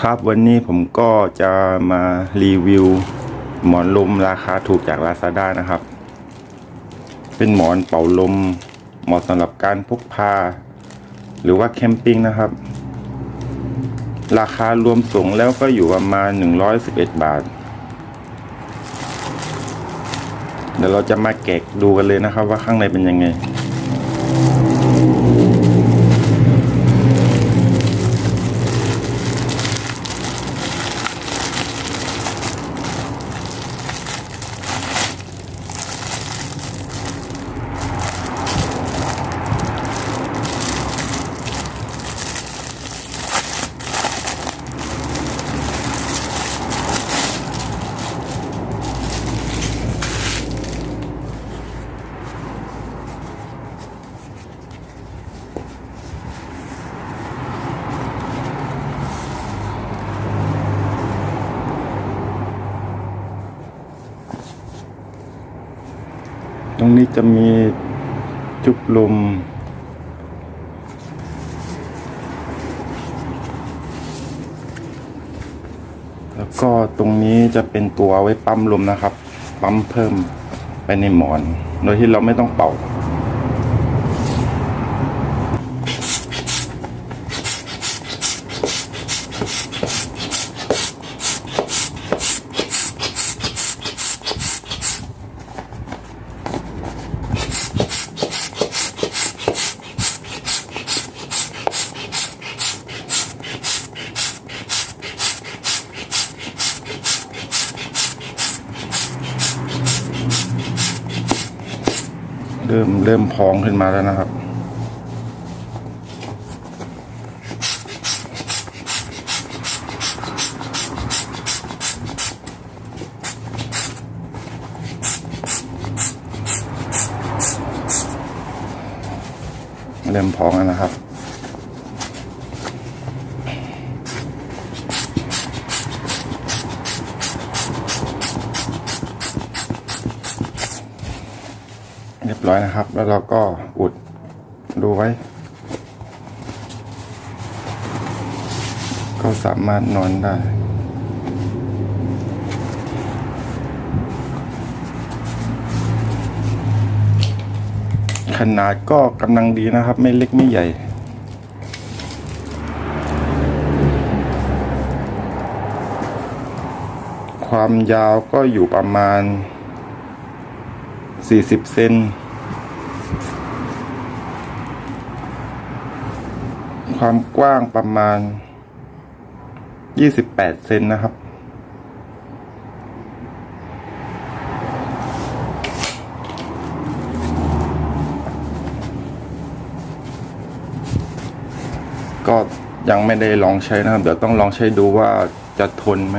ครับวันนี้ผมก็จะมารีวิว หมอนลมราคาถูกจาก Lazada นะครับ เป็นหมอนเป่าลม เหมาะสำหรับการพกพา หรือว่าแคมปิ้งนะครับ ราคารวมส่งแล้วก็อยู่ประมาณ 111 บาท เดี๋ยวเราจะมาแกะดูกันเลยนะครับว่าข้างในเป็นยังไง รงนี้จะมีจุกลม แล้วก็ตรงนี้จะเป็นตัวไว้ปั๊มลมนะครับ ปั๊มเพิ่มไปในหมอน โดยที่เราไม่ต้องเป่า เริ่มเริ่มพองขึ้นมาแล้วนะครับ เริ่มพองแล้วนะครับ รียบร้อยนะครับ แล้วเราก็อุดดูไว้ ก็สามารถนอนได้ขนาดก็กำลังดีนะครับ ไม่เล็กไม่ใหญ่ ความยาวก็อยู่ประมาณ 40 เซน ความกว้างประมาณ 28 เซนนะครับ ก็ยังไม่ได้ลองใช้นะครับ เดี๋ยวต้องลองใช้ดูว่าจะทนไหม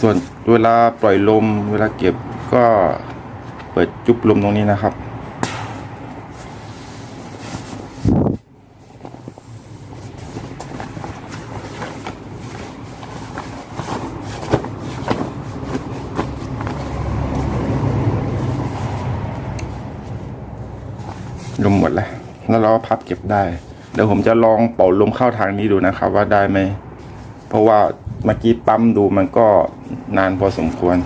ส่วนเวลาปล่อยลมเวลาเก็บก็เปิดจุบลมตรงนี้นะครับ ลมหมด แล้วเราก็พับเก็บได้ เดี๋ยวผมจะลองเป่าลมเข้าทางนี้ดูนะครับ ว่าได้ไหม เพราะว่าเมื่อกี้ปั๊มดูมันก็นานพอสมควร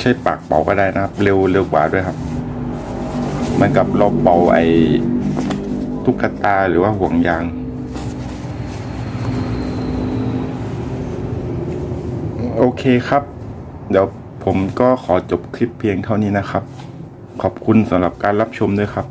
ใช้ปากเป่าก็ได้นะครับ เร็วเร็วกว่าด้วยครับ เหมือนกับเราเป่าไอ้ตุ๊กตาหรือว่าห่วงยางโอเคครับ เดี๋ยวผมก็ขอจบคลิปเพียงเท่านี้นะครับ ขอบคุณสำหรับการรับชมด้วยครับ